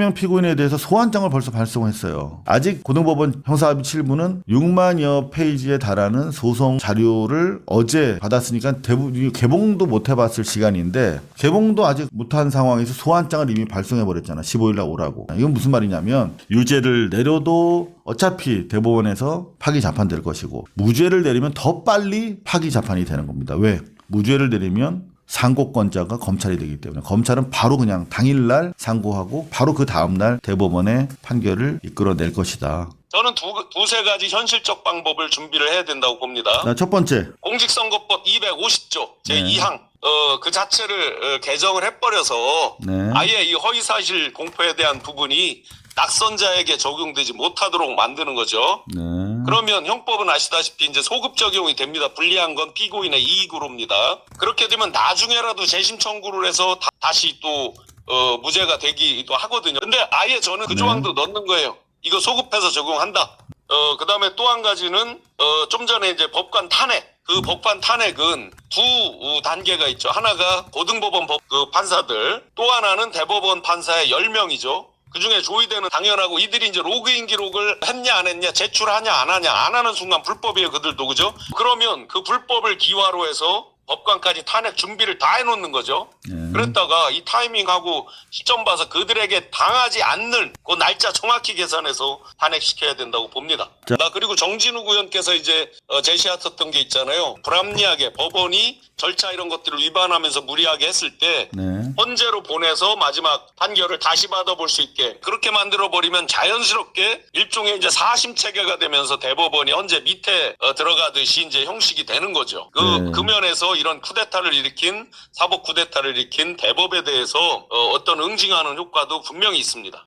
명 피고인에 대해서 소환장을 벌써 발송했어요. 아직 고등법원 형사합의 7부는 6만여 페이지에 달하는 소송 자료를 어제 받았으니까 대부분 개봉도 못 해봤을 시간인데 개봉도 아직 못한 상황에서 소환장을 이미 발송해 버렸잖아. 15일날 오라고. 이건 무슨 말이냐면 유죄를 내려도 어차피 대법원에서 파기 재판될 것이고 무죄를 내리면 더 빨리 파기 재판이 되는 겁니다. 왜? 무죄를 내리면 상고권자가 검찰이 되기 때문에 검찰은 바로 그냥 당일날 상고하고 바로 그 다음날 대법원의 판결을 이끌어낼 것이다. 저는 두, 두세 가지 현실적 방법을 준비를 해야 된다고 봅니다. 자, 첫 번째. 공직선거법 250조 네. 제2항 어, 그 자체를 어, 개정을 해버려서 네. 아예 이 허위사실 공표에 대한 부분이 낙선자에게 적용되지 못하도록 만드는 거죠. 네. 그러면 형법은 아시다시피 이제 소급 적용이 됩니다. 불리한 건 피고인의 이익으로입니다. 그렇게 되면 나중에라도 재심 청구를 해서 다, 시또 어, 무죄가 되기도 하거든요. 근데 아예 저는 그 네. 조항도 넣는 거예요. 이거 소급해서 적용한다. 어, 그 다음에 또 한 가지는, 어, 좀 전에 이제 법관 탄핵. 그 법관 탄핵은 두 어, 단계가 있죠. 하나가 고등법원 법, 그 판사들, 또 하나는 대법원 판사의 10명이죠. 그 중에 조의대는 당연하고 이들이 이제 로그인 기록을 했냐 안 했냐 제출하냐 안 하냐 안 하는 순간 불법이에요 그들도 그죠? 그러면 그 불법을 기화로 해서 법관까지 탄핵 준비를 다 해놓는 거죠. 네. 그랬다가 이 타이밍하고 시점 봐서 그들에게 당하지 않는 그 날짜 정확히 계산해서 탄핵시켜야 된다고 봅니다. 자. 나 그리고 정진욱 의원께서 이제 어, 제시하셨던 게 있잖아요. 불합리하게 법원이 절차 이런 것들을 위반하면서 무리하게 했을 때 네. 헌재로 보내서 마지막 판결을 다시 받아볼 수 있게 그렇게 만들어 버리면 자연스럽게 일종의 이제 사심 체계가 되면서 대법원이 헌재 밑에 어, 들어가듯이 이제 형식이 되는 거죠. 그, 네. 그 면에서 이런 쿠데타를 일으킨 사법 쿠데타를 일으킨 대법에 대해서 어, 어떤 응징하는 효과도 분명히 있습니다.